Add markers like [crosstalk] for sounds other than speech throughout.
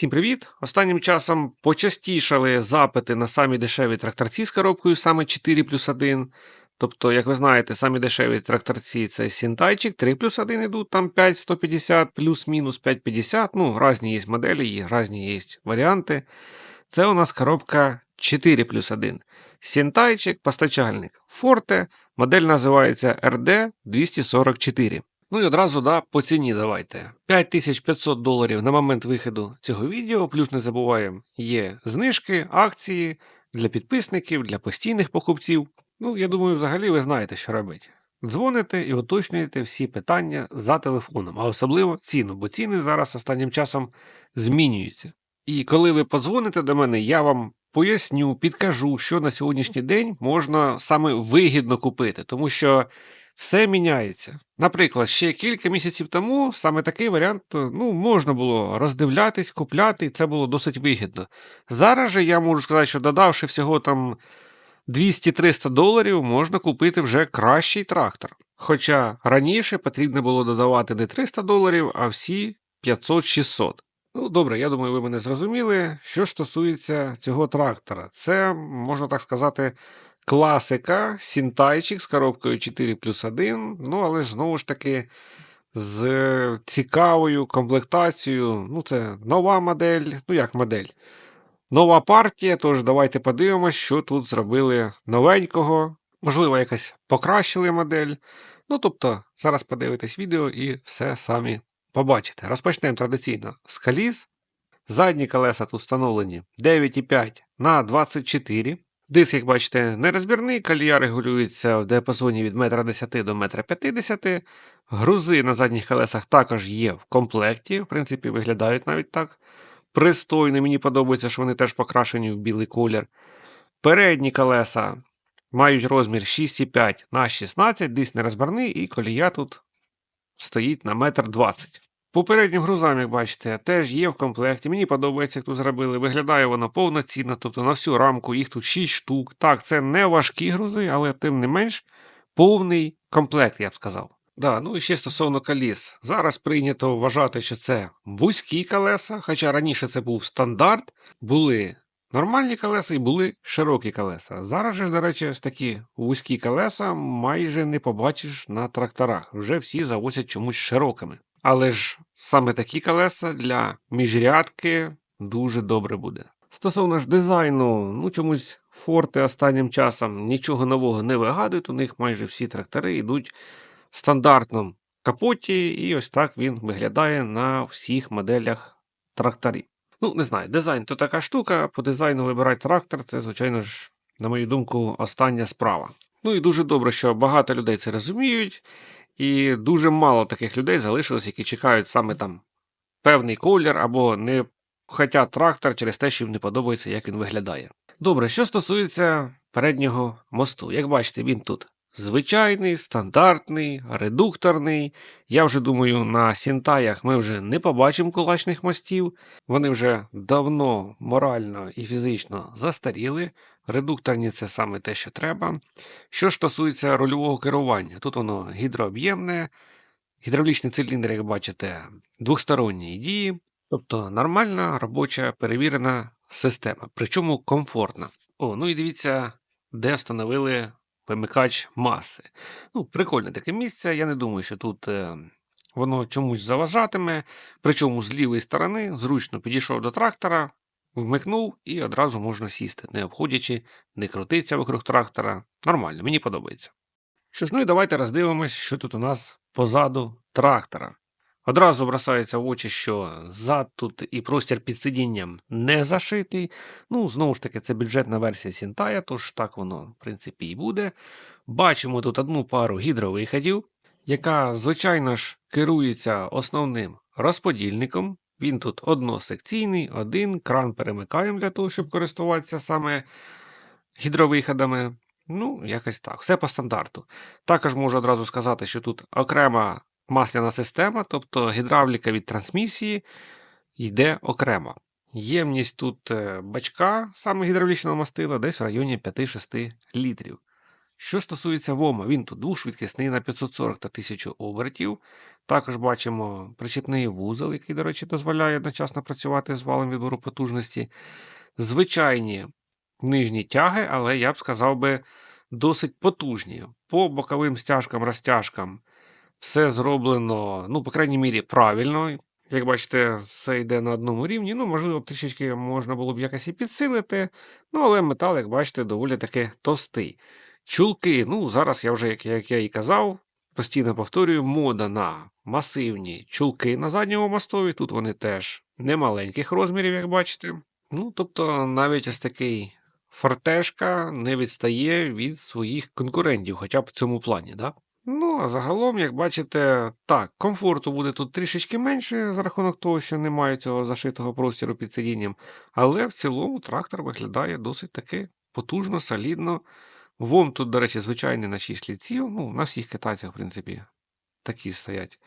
Всім привіт! Останнім часом почастішали запити на самі дешеві тракторці з коробкою саме 4 плюс 1. Тобто, як ви знаєте, самі дешеві тракторці це Сінтайчик, 3 плюс 1 йдуть, там 5150 плюс-мінус 550. Ну, різні є моделі, є різні є варіанти. Це у нас коробка 4 плюс 1. Сінтайчик, постачальник Forte, модель називається RD244. Ну і одразу да, по ціні давайте. 5500 доларів на момент виходу цього відео, плюс не забуваємо, є знижки, акції для підписників, для постійних покупців. Ну, я думаю, взагалі ви знаєте, що робити. Дзвоните і уточнюєте всі питання за телефоном, а особливо ціну, бо ціни зараз останнім часом змінюються. І коли ви подзвоните до мене, я вам поясню, підкажу, що на сьогоднішній день можна саме вигідно купити, тому що все міняється. Наприклад, ще кілька місяців тому саме такий варіант ну, можна було роздивлятись, купляти, і це було досить вигідно. Зараз же я можу сказати, що додавши всього там 200-300 доларів, можна купити вже кращий трактор. Хоча раніше потрібно було додавати не 300 доларів, а всі 500-600. Ну, добре, я думаю, ви мене зрозуміли. Що ж стосується цього трактора, це, можна так сказати, класика, сінтайчик з коробкою 4 плюс 1, ну, але ж знову ж таки з цікавою комплектацією. Ну, це нова модель, ну як модель. Нова партія, тож давайте подивимось, що тут зробили новенького. Можливо, якось покращили модель. Ну, тобто, зараз подивитесь відео і все самі побачите. Розпочнемо традиційно з коліс. Задні колеса тут встановлені 9,5 на 24 Диск, як бачите, нерозбірний, колія регулюється в діапазоні від 1,10 до 1,50 м. Грузи на задніх колесах також є в комплекті, в принципі, виглядають навіть так. Пристойно, мені подобається, що вони теж покрашені в білий колір. Передні колеса мають розмір 6,5 на 16 диск нерозбірний, і колія тут стоїть на 1,20 м. Попереднім грузам, як бачите, теж є в комплекті. Мені подобається, як тут зробили. Виглядає воно повноцінно, тобто на всю рамку їх тут 6 штук. Так, це не важкі грузи, але тим не менш повний комплект, я б сказав. Да, ну і ще стосовно коліс. Зараз прийнято вважати, що це вузькі колеса, хоча раніше це був стандарт, були нормальні колеса і були широкі колеса. Зараз же, до речі, ось такі вузькі колеса майже не побачиш на тракторах. Вже всі завозять чомусь широкими. Але ж саме такі колеса для міжрядки дуже добре буде. Стосовно ж дизайну, ну чомусь форти останнім часом нічого нового не вигадують. У них майже всі трактори йдуть в стандартному капоті, і ось так він виглядає на всіх моделях тракторів. Ну, не знаю, дизайн то така штука. По дизайну вибирати трактор, це, звичайно ж, на мою думку, остання справа. Ну і дуже добре, що багато людей це розуміють. І дуже мало таких людей залишилось, які чекають саме там певний колір або не хочуть трактор через те, що їм не подобається, як він виглядає. Добре, що стосується переднього мосту, як бачите, він тут звичайний, стандартний, редукторний. Я вже думаю, на сінтаях ми вже не побачимо кулачних мостів. Вони вже давно морально і фізично застаріли. Редукторні це саме те, що треба. Що ж стосується рульового керування, тут воно гідрооб'ємне, гідравлічний циліндр, як бачите, двохсторонньої дії, тобто нормальна робоча перевірена система, причому комфортна. О, ну і дивіться, де встановили вимикач маси. Ну, Прикольне таке місце. Я не думаю, що тут е, воно чомусь заважатиме. Причому з лівої сторони зручно підійшов до трактора, вмикнув і одразу можна сісти, не обходячи, не крутиться вокруг трактора. Нормально, мені подобається. Що ж, ну і давайте роздивимось, що тут у нас позаду трактора. Одразу бросається в очі, що зад тут і простір під сидінням не зашитий. Ну, знову ж таки, це бюджетна версія Сінтая, тож так воно, в принципі, і буде. Бачимо тут одну пару гідровиходів, яка, звичайно ж, керується основним розподільником. Він тут односекційний, один, кран перемикаємо для того, щоб користуватися саме гідровиходами. Ну, якось так, все по стандарту. Також можу одразу сказати, що тут окрема масляна система, тобто гідравліка від трансмісії, йде окремо. Ємність тут е, бачка саме гідравлічного мастила десь в районі 5-6 літрів. Що стосується ВОМа, він тут двошвидкісний на 540 та 1000 обертів. Також бачимо причепний вузол, який, до речі, дозволяє одночасно працювати з валом відбору потужності. Звичайні нижні тяги, але я б сказав би досить потужні. По боковим стяжкам, розтяжкам все зроблено, ну, по крайній мірі, правильно. Як бачите, все йде на одному рівні. Ну, можливо, трішечки можна було б якось і підсилити. Ну, але метал, як бачите, доволі таки товстий. Чулки, ну, зараз я вже, як, як я і казав, постійно повторюю, мода на масивні чулки на задньому мостові. Тут вони теж немаленьких розмірів, як бачите. Ну, тобто, навіть ось такий фортешка не відстає від своїх конкурентів, хоча б в цьому плані, да? Ну, а загалом, як бачите, так, комфорту буде тут трішечки менше за рахунок того, що немає цього зашитого простіру під сидінням, але в цілому трактор виглядає досить таки потужно, солідно. Вон тут, до речі, звичайний на 6 ліців, ну, на всіх китайцях, в принципі, такі стоять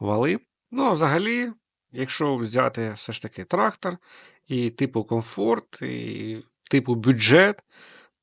вали. Ну, а взагалі, якщо взяти все ж таки трактор і типу комфорт, і типу бюджет,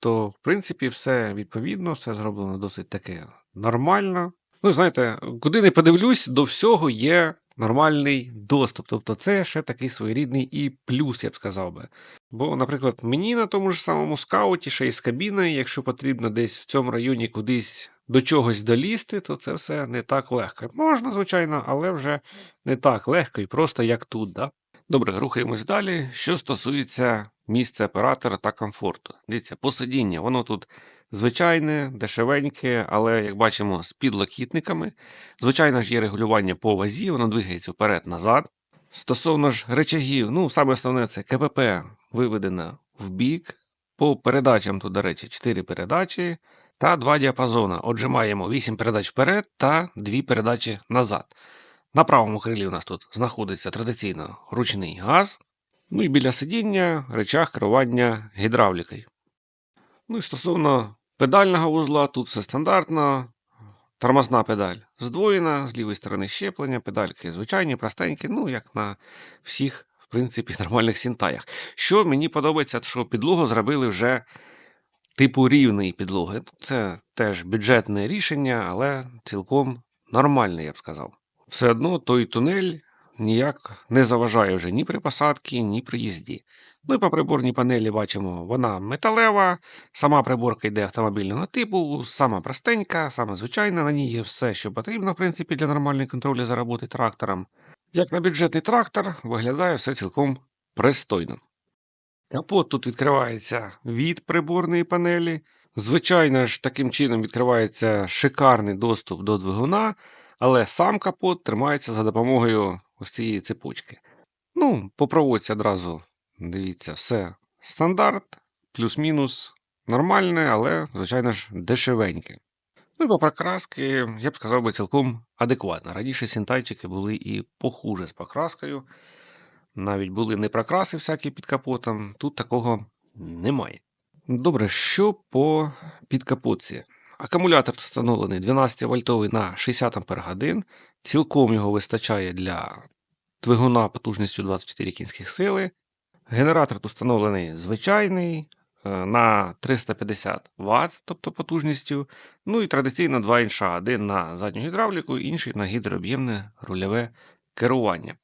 то, в принципі, все відповідно, все зроблено досить таке нормально. Ну, знаєте, куди не подивлюсь, до всього є нормальний доступ. Тобто, це ще такий своєрідний і плюс, я б сказав би. Бо, наприклад, мені на тому ж самому скауті, ще й з кабіною, якщо потрібно десь в цьому районі кудись до чогось долізти, то це все не так легко. Можна, звичайно, але вже не так легко і просто як тут. Да? Добре, рухаємось далі. Що стосується місця оператора та комфорту. Дивіться, посидіння, воно тут звичайне, дешевеньке, але, як бачимо, з підлокітниками. Звичайно ж, є регулювання по вазі, воно двигається вперед-назад. Стосовно ж речагів, ну, саме основне це КПП виведено в бік. По передачам тут, до речі, 4 передачі та 2 діапазона. Отже, маємо 8 передач вперед та 2 передачі назад. На правому крилі у нас тут знаходиться традиційно ручний газ. Ну і біля сидіння речах керування гідравлікою. Ну і стосовно педального вузла, тут все стандартно. Тормозна педаль здвоєна, з лівої сторони щеплення, педальки звичайні, простенькі, ну як на всіх, в принципі, [laughs] нормальних сінтаях. Що мені подобається, що підлогу зробили вже типу рівної підлоги. Це теж бюджетне рішення, але цілком нормальне, я б сказав. Все одно той тунель ніяк не заважає вже ні при посадці, ні при їзді. І по приборній панелі бачимо, вона металева, сама приборка йде автомобільного типу, сама простенька, сама звичайна, на ній є все, що потрібно, в принципі, для нормальної контролю за роботи трактором. Як на бюджетний трактор, виглядає все цілком пристойно. Капот тут відкривається від приборної панелі. Звичайно ж, таким чином відкривається шикарний доступ до двигуна, але сам капот тримається за допомогою ось цієї цепочки. Ну, по проводці одразу дивіться, все стандарт, плюс-мінус нормальне, але, звичайно ж, дешевеньке. Ну і по покраски, я б сказав би, цілком адекватно. Раніше сінтайчики були і похуже з покраскою. Навіть були не прокраси всякі під капотом, тут такого немає. Добре, що по підкапотці? Акумулятор встановлений 12 вольтовий на 60 Ах. Цілком його вистачає для двигуна потужністю 24 кінських сили. Генератор тут встановлений звичайний е, на 350 Вт, тобто потужністю. Ну і традиційно два інша: один на задню гідравліку, інший на гідрооб'ємне рульове керування.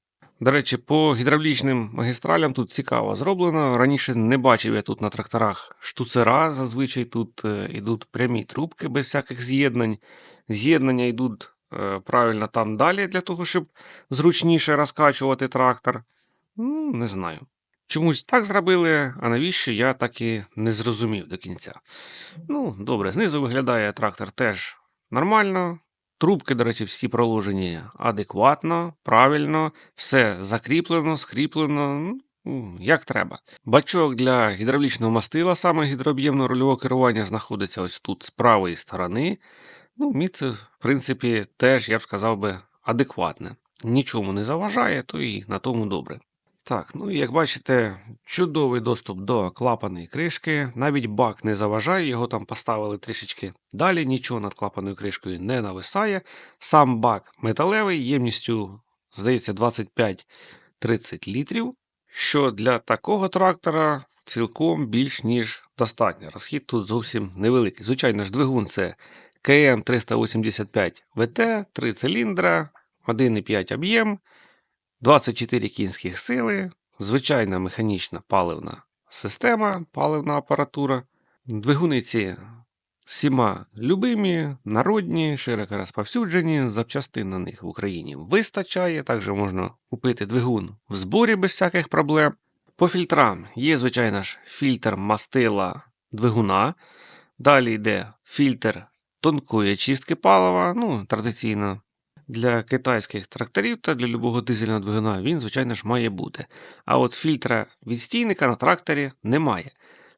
До речі, по гідравлічним магістралям тут цікаво зроблено. Раніше не бачив я тут на тракторах штуцера. Зазвичай тут е, йдуть прямі трубки без всяких з'єднань. З'єднання йдуть е, правильно там далі, для того, щоб зручніше розкачувати трактор. Ну, Не знаю. Чомусь так зробили, а навіщо я так і не зрозумів до кінця. Ну, добре, знизу виглядає трактор теж нормально. Трубки, до речі, всі проложені адекватно, правильно, все закріплено, скріплено, ну, як треба. Бачок для гідравлічного мастила, саме гідрооб'ємного рульового керування, знаходиться ось тут з правої сторони. Ну, місце, в принципі, теж, я б сказав би, адекватне. Нічому не заважає, то і на тому добре. Так, ну і як бачите, чудовий доступ до клапаної кришки. Навіть бак не заважає, його там поставили трішечки далі, нічого над клапаною кришкою не нависає. Сам бак металевий, ємністю, здається, 25-30 літрів. Що для такого трактора цілком більш ніж достатньо. Розхід тут зовсім невеликий. Звичайно ж, двигун це КМ 385 ВТ, 3 циліндра, 1,5 об'єм, 24 кінських сили, звичайна механічна паливна система, паливна апаратура. Двигуни ці всіма любимі, народні, широко розповсюджені, запчастин на них в Україні вистачає. Також можна купити двигун в зборі без всяких проблем. По фільтрам є, звичайно ж, фільтр мастила двигуна. Далі йде фільтр тонкої чистки палива, ну, традиційно. Для китайських тракторів та для любого дизельного двигуна він, звичайно ж, має бути. А от фільтра відстійника на тракторі немає.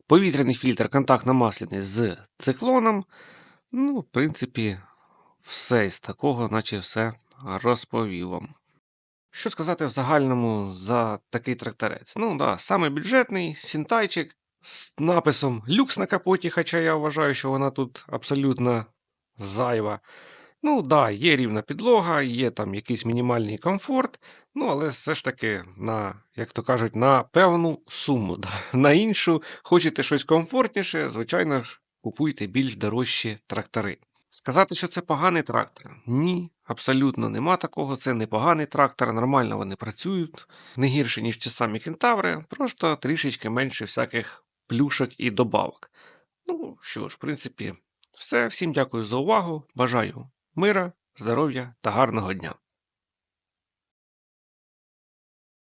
Повітряний фільтр контактно-масляний з циклоном. Ну, в принципі, все із такого, наче все розповів вам. Що сказати в загальному за такий тракторець? Ну да, саме бюджетний сінтайчик з написом люкс на капоті, хоча я вважаю, що вона тут абсолютно зайва. Ну да, є рівна підлога, є там якийсь мінімальний комфорт, ну але все ж таки на, як то кажуть, на певну суму. Да. [laughs] На іншу, хочете щось комфортніше, звичайно ж, купуйте більш дорожчі трактори. Сказати, що це поганий трактор? Ні, абсолютно нема такого. Це не поганий трактор, нормально вони працюють, не гірше, ніж ті самі кентаври, просто трішечки менше всяких плюшок і добавок. Ну що ж, в принципі, все. Всім дякую за увагу. Бажаю мира, здоров'я та гарного дня.